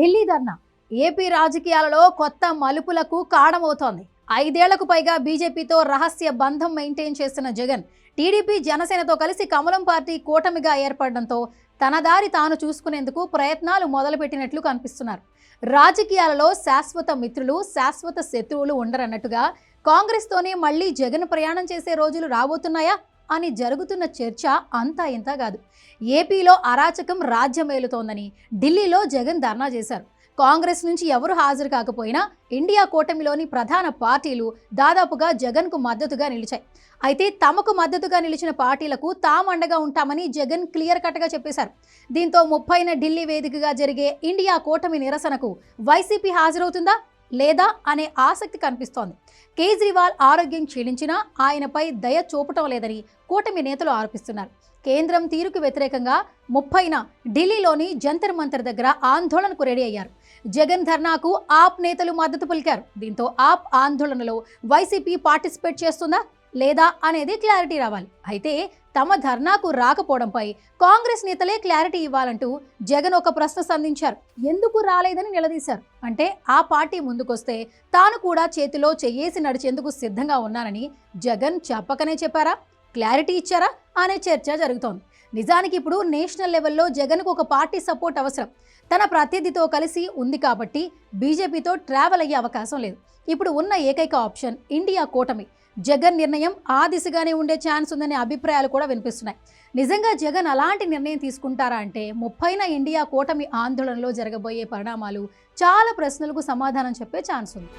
ఢిల్లీ ధర్నా AP రాజకీయాలలో కొత్త మలుపులకు కారణమవుతోంది. ఐదేళ్ళకు పైగా బీజేపీతో రహస్య బంధం మెయింటైన్ చేస్తున్న జగన్ టీడీపీ జనసేనతో కలిసి కమలం పార్టీ కూటమిగా ఏర్పడడంతో తన దారి తాను చూసుకునేందుకు ప్రయత్నాలు మొదలుపెట్టినట్లు కనిపిస్తున్నారు. రాజకీయాలలో శాశ్వత మిత్రులు శాశ్వత శత్రువులు ఉండరన్నట్టుగా కాంగ్రెస్తోనే మళ్ళీ జగన్ ప్రయాణం చేసే రోజులు రాబోతున్నాయా? అని జరుగుతున్న చర్చ అంతా ఇంత కాదు. ఏపీలో అరాచకం రాజ్యమేలుతోందని ఢిల్లీలో జగన్ ధర్నా చేశారు. కాంగ్రెస్ నుంచి ఎవరు హాజరు కాకపోయినా ఇండియా కూటమిలోని ప్రధాన పార్టీలు దాదాపుగా జగన్కు మద్దతుగా నిలిచాయి. అయితే తమకు మద్దతుగా నిలిచిన పార్టీలకు తాము అండగా ఉంటామని జగన్ క్లియర్ కట్గా చెప్పేశారు. దీంతో ముప్పైన ఢిల్లీ వేదికగా జరిగే ఇండియా కూటమి నిరసనకు వైసీపీ హాజరవుతుందా? లేదా అనే ఆసక్తి కనిపిస్తోంది. కేజ్రీవాల్ ఆరోగ్యం క్షీణించినా ఆయనపై దయ చూపటం లేదని కూటమి నేతలు ఆరోపిస్తున్నారు. కేంద్రం తీరుకు వ్యతిరేకంగా ముప్పైన ఢిల్లీలోని జంతర్ మంతర్ దగ్గర ఆందోళనకు రెడీ అయ్యారు. జగన్ ధర్నాకు ఆప్ నేతలు మద్దతు పలికారు. దీంతో ఆప్ ఆందోళనలో వైసీపీ పార్టిసిపేట్ చేస్తుందా? లేదా అనేది క్లారిటీ రావాలి. అయితే తమ ధర్నాకు రాకపోవడంపై కాంగ్రెస్ నేతలే క్లారిటీ ఇవ్వాలంటూ జగన్ ఒక ప్రశ్న సంధించారు. ఎందుకు రాలేదని నిలదీశారు? అంటే ఆ పార్టీ ముందుకొస్తే తాను కూడా చేతిలో చెయ్యేసి నడిచేందుకు సిద్ధంగా ఉన్నానని జగన్ చెప్పకనే చెప్పారా? క్లారిటీ ఇచ్చారా? అనే చర్చ జరుగుతోంది. నిజానికి ఇప్పుడు నేషనల్ లెవెల్లో జగన్కు ఒక పార్టీ సపోర్ట్ అవసరం. తన ప్రత్యర్థితో కలిసి ఉంది కాబట్టి బీజేపీతో ట్రావెల్ అయ్యే అవకాశం లేదు. ఇప్పుడు ఉన్న ఏకైక ఆప్షన్ ఇండియా కూటమి. జగన్ నిర్ణయం ఆ దిశగానే ఉండే ఛాన్స్ ఉందనే అభిప్రాయాలు కూడా వినిపిస్తున్నాయి. నిజంగా జగన్ అలాంటి నిర్ణయం తీసుకుంటారా అంటే ముప్పైన ఇండియా కూటమి ఆందోళనలో జరగబోయే పరిణామాలు చాలా ప్రశ్నలకు సమాధానం చెప్పే ఛాన్స్ ఉంది.